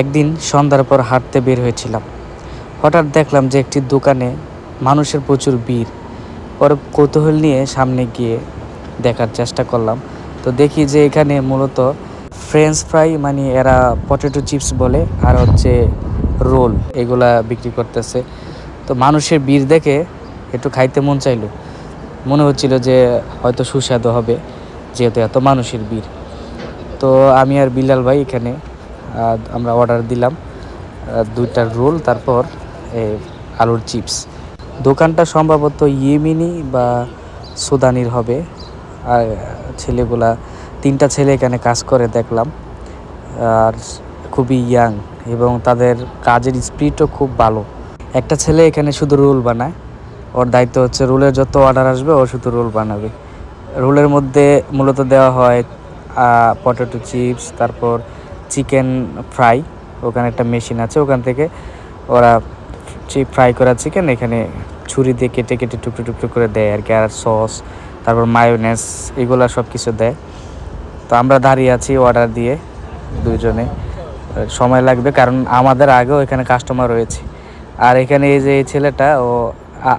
একদিন সন্ধ্যার পর হাঁটতে বের হয়েছিলাম। হঠাৎ দেখলাম যে একটি দোকানে মানুষের প্রচুর ভিড়। পরে কৌতূহল নিয়ে সামনে গিয়ে দেখার চেষ্টা করলাম। তো দেখি যে এখানে মূলত ফ্রেঞ্চ ফ্রাই মানে এরা পটেটো চিপস বলে, আর হচ্ছে রোল এগুলা বিক্রি করতেছে। তো মানুষের ভিড় দেখে একটু খাইতে মন চাইলো। মনে হচ্ছিল যে হয়তো সুস্বাদু হবে, যেহেতু এত মানুষের ভিড়। তো আমি আর বিলাল ভাই এখানে আমরা অর্ডার দিলাম দুইটা রোল, তারপর আলুর চিপস। দোকানটা সম্ভবত ইয়েমিনি বা সুদানির হবে। আর ছেলেগুলা, তিনটা ছেলে এখানে কাজ করে দেখলাম। আর খুবই ইয়াং এবং তাদের কাজের স্পিডও খুব ভালো। একটা ছেলে এখানে শুধু রোল বানায়। ওর দায়িত্ব হচ্ছে রোলের যত অর্ডার আসবে, ও শুধু রোল বানাবে। রোলের মধ্যে মূলত দেওয়া হয় পটেটো চিপস তারপর চিকেন ফ্রাই, ওখানে একটা মেশিন আছে, ওখান থেকে ওরা ফ্রাই করা চিকেন, এখানে ছুরি দিয়ে কেটে কেটে টুকরো টুকরো করে দেয় আর কি, আর সস, তারপর মায়োনেস এগুলো সব কিছু দেয়। তো আমরা দাঁড়িয়ে আছি অর্ডার দিয়ে দুজনে সময় লাগবে কারণ আমাদের আগেও এখানে কাস্টমার রয়েছে। আর এখানে এই যে এই ছেলেটা, ও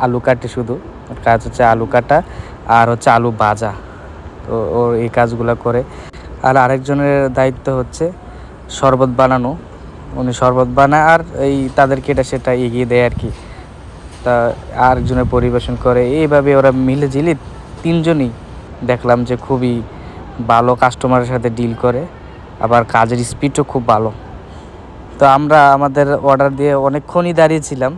আলু কাটে শুধু। ওর কাজ হচ্ছে আলু কাটা আর হচ্ছে আলু ভাজা। তো ও এই কাজগুলো করে। আর আরেকজনের দায়িত্ব হচ্ছে শরবত বানানো। উনি শরবত বানায় আর এই তাদেরকে এটা সেটা এগিয়ে দেয় আর কি। তা আরেকজনের পরিবেশন করে। এইভাবে ওরা মিলে ঝিলে তিনজনই দেখলাম যে খুবই ভালো কাস্টমারের সাথে ডিল করে। আবার কাজের স্পিডও খুব ভালো। তো আমরা আমাদের অর্ডার দিয়ে অনেকক্ষণই দাঁড়িয়েছিলাম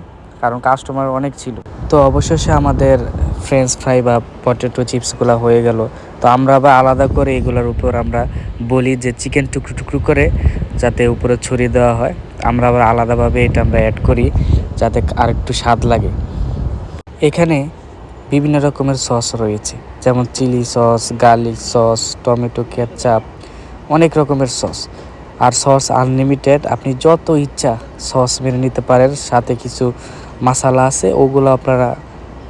কারণ কাস্টমার অনেক ছিল। তো অবশেষে আমাদের ফ্রেঞ্চ ফ্রাই বা পটেটো চিপসগুলো হয়ে গেল। তো আমরা আবার আলাদা করে এগুলোর উপর আমরা বলি যে চিকেন টুকরো টুকরো করে যাতে উপরে ছড়িয়ে দেওয়া হয়। আমরা আবার আলাদাভাবে এটা আমরা অ্যাড করি যাতে আরেকটু স্বাদ লাগে। এখানে বিভিন্ন রকমের সস রয়েছে। যেমন chilli sauce garlic sauce tomato ketchup অনেক রকমের সস আর সস আনলিমিটেড আপনি যত ইচ্ছা সস মেরে নিতে পারেন, সাথে কিছু মশালা আছে, ওগুলো আপনারা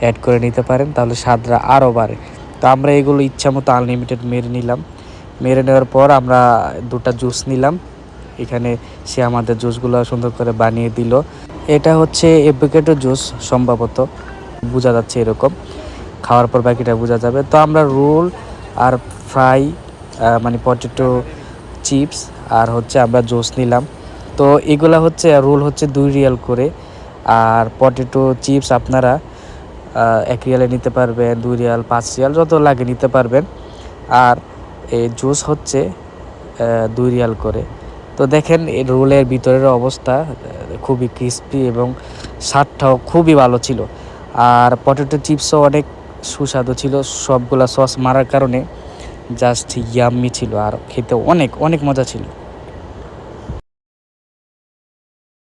অ্যাড করে নিতে পারেন, তাহলে স্বাদটা আরও বাড়ে। তো আমরা এগুলো ইচ্ছা মতো আনলিমিটেড মেরে নিলাম। মেরে নেওয়ার পর আমরা দুটো জুস নিলাম। এখানে সে আমাদের জুসগুলো সুন্দর করে বানিয়ে দিল। এটা হচ্ছে এপ্রিকেটো জুস সম্ভবত, বোঝা যাচ্ছে এরকম। খাওয়ার পর বাকিটা বোঝা যাবে। তো আমরা রোল আর ফ্রাই মানে পটেটো চিপস আর হচ্ছে আমরা জুস নিলাম। তো এগুলা হচ্ছে রোল হচ্ছে দুই রিয়াল করে। আর পটেটো চিপস আপনারা এক রিয়ালে নিতে পারবেন, দুই রিয়াল, পাঁচ রিয়াল, যত লাগে নিতে পারবেন। আর এই জুস হচ্ছে দুই রিয়াল করে। তো দেখেন, এই রোলের ভিতরের অবস্থা খুবই ক্রিস্পি এবং স্বাদটাও খুবই ভালো ছিল। আর পটেটো চিপসও অনেক সুস্বাদু ছিল, সবগুলা সস মারার কারণে জাস্ট ইয়াম্মি ছিল আর খেতে অনেক অনেক মজা ছিল।